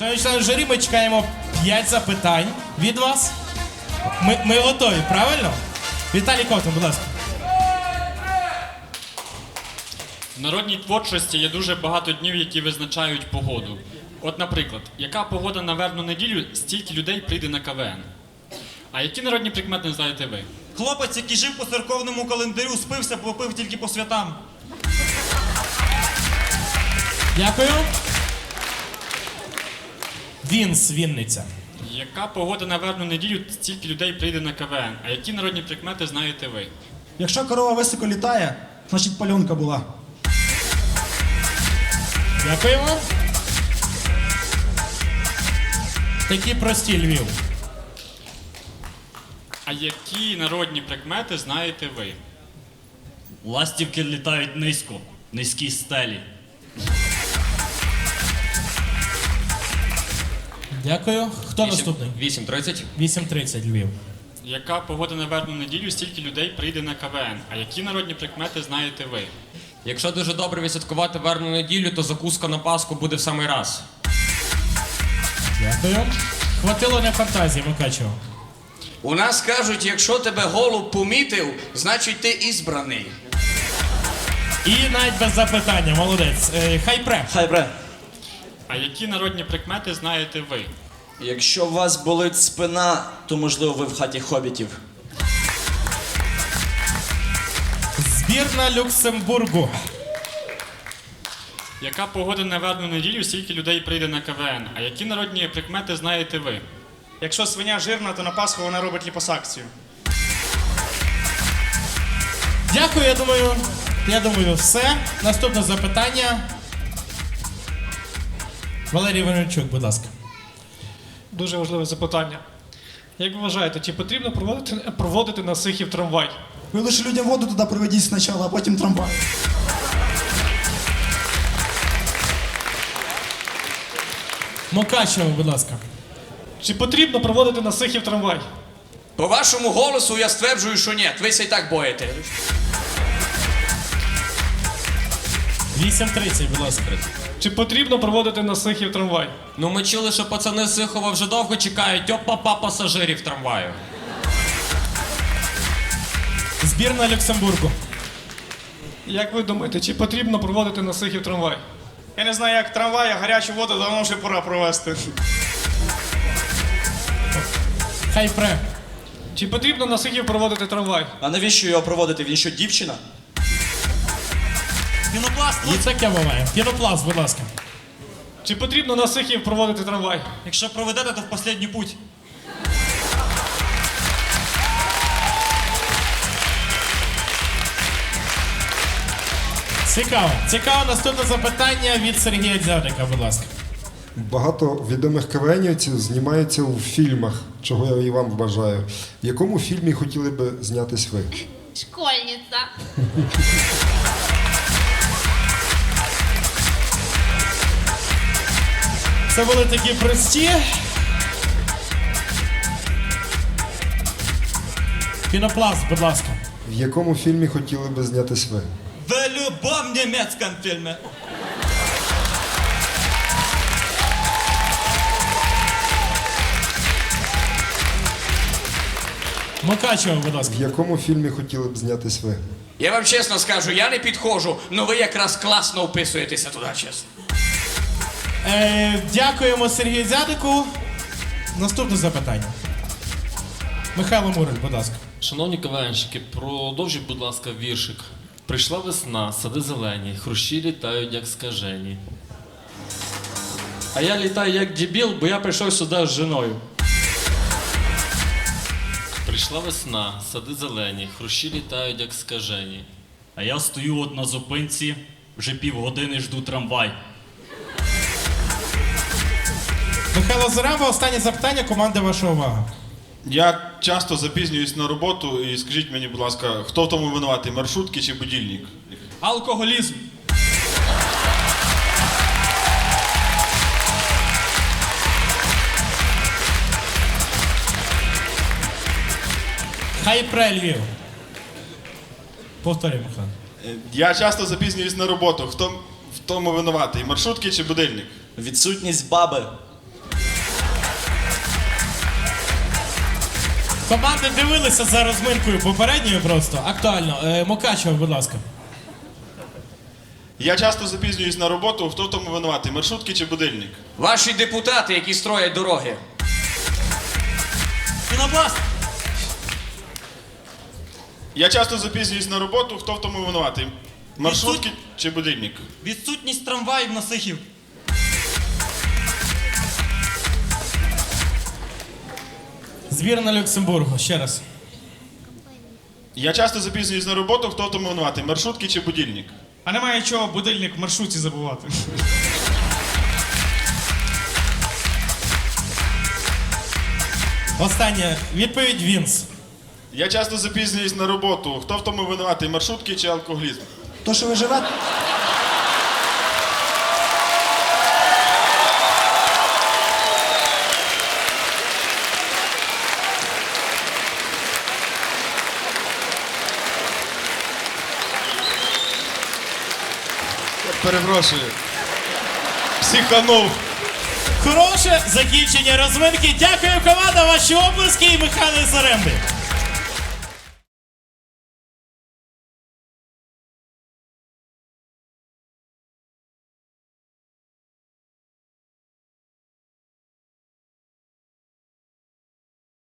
Шановні члени журі, ми чекаємо 5 запитань від вас. Ми, ми готові, правильно? Віталій Ковтун, будь ласка. В народній творчості є дуже багато днів, які визначають погоду. От, наприклад, яка погода на вербну неділю, стільки людей прийде на КВН. А які народні прикмети знаєте ви? Хлопець, який жив по церковному календарю, спився, попив тільки по святам. Дякую. Вінс, Вінниця. Яка погода на вербну неділю, стільки людей прийде на КВН. А які народні прикмети знаєте ви? Якщо корова високо літає, значить пальонка була. Дякуємо. Такі прості Львів. А які народні прикмети знаєте ви? Ластівки літають низько, низькі стелі. Дякую. Хто наступний? 8.30. 8.30 Львів. Яка погода на вербну неділю, стільки людей прийде на КВН. А які народні прикмети знаєте ви? Якщо дуже добре відсвяткувати вербну неділю, то закуска на Пасху буде в самий раз. Дякую. Хватило на фантазії, Мукачево. У нас кажуть, якщо тебе голуб помітив, значить ти ізбраний. І навіть без запитання, молодець. Е, хай пре. Хай бре. А які народні прикмети знаєте ви? Якщо у вас болить спина, то можливо ви в хаті хобітів. Збірна Люксембургу. Яка погода на вербну неділю, стільки людей прийде на КВН? А які народні прикмети знаєте ви? Якщо свиня жирна, то на Пасху вона робить ліпосакцію. Дякую, я думаю. Я думаю, все. Наступне запитання. Валерій Венерчук, будь ласка. Дуже важливе запитання. Як ви вважаєте, чи потрібно проводити, проводити на сихів трамвай? Ви лише людям воду туди приведіть спочатку, а потім трамвай. Мукачево, будь ласка. Чи потрібно проводити на сихів трамвай? По вашому голосу я стверджую, що ні. Ви ся й так боїте. 8.30, будь ласка. Чи потрібно проводити на сихів трамвай? Ну ми чули, що пацани з Сихова вже довго чекають опа-па пасажирів трамваю. Збірна Люксембургу. Як ви думаєте, чи потрібно проводити на сихів трамвай? Я не знаю, як трамвай, а гарячу воду давно вже пора провести. Хай пре. Чи потрібно на сихів проводити трамвай? А навіщо його проводити? Він що, дівчина? Пінопласт, І таке буває. Пінопласт, будь ласка. Чи потрібно на сихів проводити трамвай? якщо проведете, то в останній путь. Цікаво. Цікаво наступне запитання від Сергія Дзядика, будь ласка. Багато відомих КВНівців знімаються у фільмах, чого я і вам бажаю. В якому фільмі хотіли би знятись ви? Школьница. Це були такі прості. Пінопласт, будь ласка. В якому фільмі хотіли би знятись ви? В любом німецькому фільмі. Мукачево, будь ласка. В якому фільмі хотіли б знятись ви? Я вам чесно скажу, я не підходжу, але ви якраз класно вписуєтеся туди, чесно. Е, дякуємо Сергію Дзядику. Наступне запитання. Михайло Мурель, будь ласка. Шановні КВНщики, продовжіть, будь ласка, віршик. Прийшла весна, сади зелені, хрущі літають, як скажені. А я літаю як дебіл, бо я прийшов сюди з жіною. Прийшла весна, сади зелені, хрущі літають, як скажені. А я стою от на зупинці, вже півгодини жду трамвай. Михайло Зарева, останнє запитання, команда ваша увага. Я часто запізнююсь на роботу і скажіть мені, будь ласка, хто в тому винуватий, маршрутки чи будильник? Алкоголізм. Хай пре Львів. Повторюй, Михайло. Я часто запізнююсь на роботу. Хто в тому винуватий? Маршрутки чи будильник? Відсутність баби. Команди дивилися за розминкою попередньою просто. Актуально. Е, Мокачева, будь ласка. Я часто запізнююсь на роботу, хто в тому винуватий? Маршрутки чи будильник? Ваші депутати, які строять дороги. Пінопласт! Я часто запізнююсь на роботу, хто в тому винуватий? Маршрутки Відсут- чи будильник? Відсутність трамваїв на Сихів. Збірна Люксембургу. Ще раз. Я часто запізнююсь на роботу, хто в тому винуватий? Маршрутки чи будильник? А немає чого будильник в маршруті забувати. Остання відповідь Вінс. Я часто запізнююсь на роботу, хто в тому винуватий? Маршрутки чи алкоголізм? То, що ви живете? Перепрошую. Психанов. Хороше закінчення розминки. Дякую, команда. Ваші облиски і Михайло Заремби.